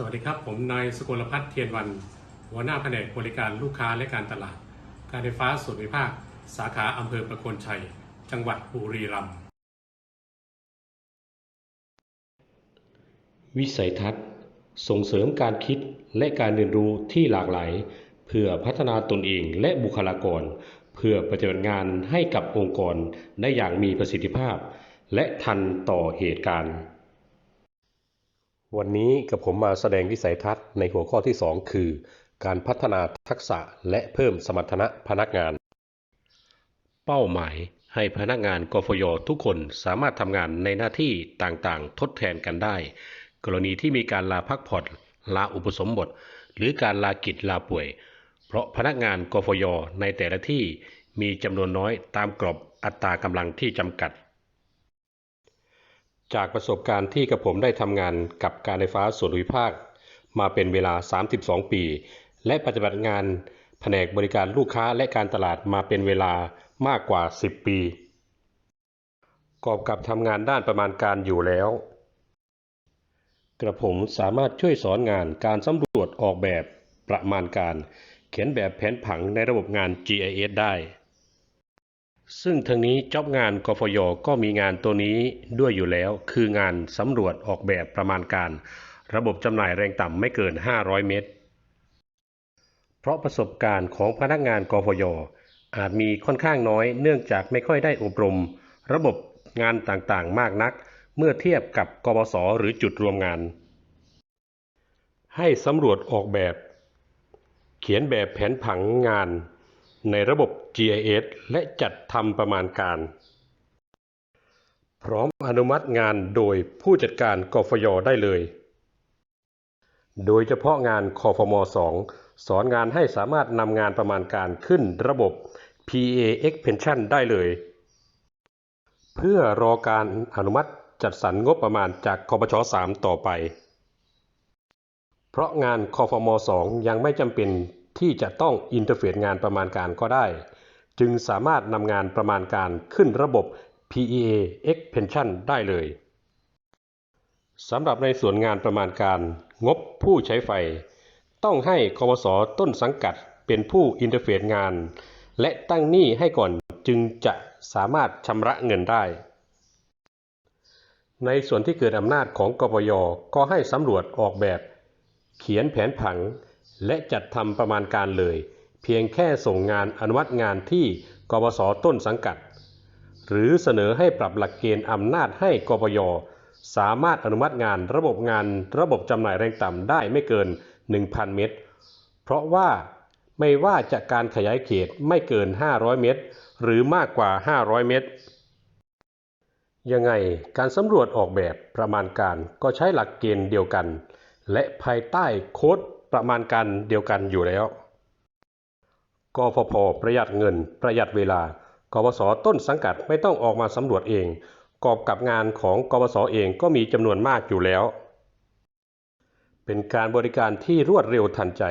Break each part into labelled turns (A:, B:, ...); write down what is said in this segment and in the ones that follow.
A: สวัสดีครับ ผมนายสกลพัฒน์เทียนวัน หัวหน้าแผนกบริการลูกค้าและการตลาด การไฟฟ้าส่วนภูมิภาค สาขาอำเภอประโคนชัย จังหวัดบุรีรัมย์
B: วิสัยทัศน์ ส่งเสริมการคิดและการเรียนรู้ที่หลากหลาย เพื่อพัฒนาตนเองและบุคลากร เพื่อปฏิบัติงานให้กับองค์กรได้อย่างมีประสิทธิภาพ และทันต่อเหตุการณ์ วันนี้กับผมมาแสดงวิสัยทัศน์ในหัวข้อที่ 2 คือ การพัฒนาทักษะและเพิ่มสมรรถนะพนักงาน เป้าหมายให้พนักงานกฟยทุกคนสามารถทำงานในหน้าที่ต่างๆ ทดแทนกันได้ กรณีที่มีการลาพักผ่อนลาอุปสมบท หรือการลากิจลาป่วย เพราะพนักงานกฟยในแต่ละที่มีจำนวนน้อยตามกรอบอัตรากำลังที่จำกัด จากประสบการณ์ที่กับผมได้ทำงานกับการไฟฟ้าส่วนภูมิภาค มาเป็นเวลา 32 ปี และปฏิบัติงานแผนกบริการลูกค้าและการตลาดมาเป็นเวลามากกว่า 10 ปี กอบกับทำงานด้านประมาณการอยู่แล้ว กระผมสามารถช่วยสอนงานการสำรวจออกแบบประมาณการ เขียนแบบแผนผังในระบบงาน GIS ได้ ซึ่งทางนี้จ็อบงานกฟยก็มีงานตัวนี้ด้วยอยู่แล้ว คืองานสำรวจออกแบบประมาณการ ระบบจำหน่ายแรงต่ำไม่เกิน 500 เมตร เพราะประสบการณ์ของพนักงานกฟยอาจมีค่อนข้างน้อย เนื่องจากไม่ค่อยได้อบรม ระบบงานต่างๆ มากนัก เมื่อเทียบกับกบสหรือจุดรวมงาน ให้สำรวจออกแบบ เขียนแบบแผนผังงาน ในระบบ GIS และจัดทำประมาณการ พร้อมอนุมัติงานโดยผู้จัดการกฟยได้เลย โดยเฉพาะงานคอฟม 2 สอนงานให้สามารถนำงานประมาณการขึ้นระบบ PA Expansion ได้เลย เพื่อรอการอนุมัติจัดสรรงบประมาณจากคอปช3ต่อไป เพราะงานคอฟม 2 ยังไม่จำเป็น ที่จะต้องอินเทอร์เฟซงานประมาณการก็ได้ จึงสามารถนำงานประมาณการขึ้นระบบ PEA Expansion ได้เลยสำหรับในส่วนงานประมาณการงบผู้ใช้ไฟ ต้องให้ควสต้นสังกัดเป็นผู้อินเทอร์เฟซงาน และตั้งหนี้ให้ก่อนจึงจะสามารถชำระเงินได้ ในส่วนที่เกิดอำนาจของกปยก็ให้สำรวจออกแบบ เขียนแผนผัง และจัดทำประมาณการเลย เพียงแค่ส่งงานอนุมัติงานที่กปสต้นสังกัด หรือเสนอให้ปรับหลักเกณฑ์อำนาจให้กปยสามารถอนุมัติงานระบบงานระบบจำหน่ายแรงต่ำได้ไม่เกิน 1,000 เมตร เพราะว่าไม่ว่าจะการขยายเขตไม่เกิน 500 เมตร หรือมากกว่า 500 เมตร ยังไงการสำรวจออกแบบประมาณการก็ใช้หลักเกณฑ์เดียวกัน และภายใต้โค้ด ประมาณการเดียวกันอยู่แล้วกฟผประหยัดเงิน ประหยัดเวลากบสต้นสังกัดไม่ต้องออกมาสำรวจเอง กอบกับงานของกบสเองก็มีจำนวนมากอยู่แล้ว เป็นการบริการที่รวดเร็วทันใจ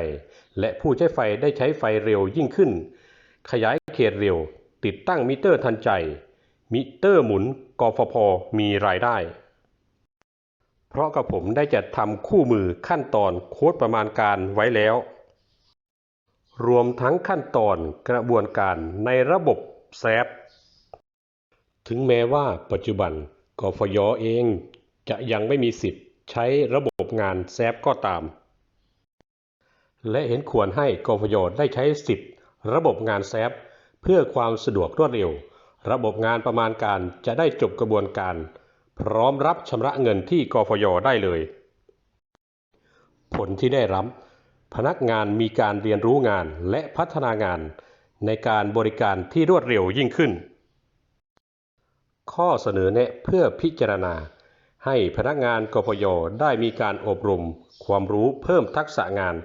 B: และผู้ใช้ไฟได้ใช้ไฟเร็วยิ่งขึ้น ขยายเขตเร็ว ติดตั้งมิเตอร์ทันใจ มิเตอร์หมุนกฟผมีรายได้ เพราะกับผมได้จัดทำคู่มือขั้นตอนโค้ดประมาณการไว้แล้ว รวมทั้งขั้นตอนกระบวนการในระบบแซฟถึงแม้ว่าปัจจุบันกฟยเองจะยังไม่มีสิทธิ์ใช้ระบบงานแซฟก็ตาม และเห็นควรให้กฟยได้ใช้สิทธิ์ ระบบงานแซฟเพื่อความสะดวกรวดเร็ว ระบบงานประมาณการจะได้จบกระบวนการ พร้อมรับชำระเงินที่กฟยได้เลย ผลที่ได้รับ พนักงานมีการเรียนรู้งานและพัฒนางาน ในการบริการที่รวดเร็วยิ่งขึ้น ข้อเสนอแนะเพื่อพิจารณา ให้พนักงานกพยได้มีการอบรม ความรู้เพิ่มทักษะงาน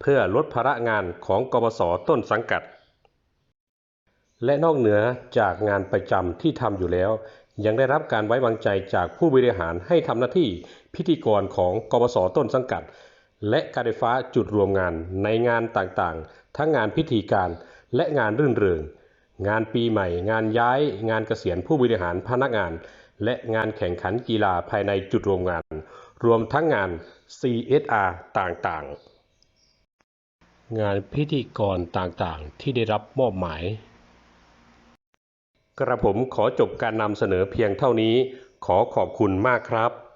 B: เพื่อลดภาระงานของกบสต้นสังกัดและนอกเหนือจากงานประจำที่ทำอยู่แล้ว ยังได้รับการไว้วางใจจากผู้บริหารให้ทำหน้าที่พิธีกรของกบสต้นสังกัด และการไฟฟ้าจุดรวมงานในงานต่างๆ ทั้งงานพิธีการและงานรื่นเริง งานปีใหม่ งานย้าย งานเกษียณผู้บริหารพนักงาน และงานแข่งขันกีฬาภายในจุดรวมงาน รวมทั้งงาน CSR ต่างๆ งานพิธีกรต่างๆ ที่ได้รับมอบหมาย กระผมขอจบการนำเสนอเพียงเท่านี้ ขอขอบคุณมากครับ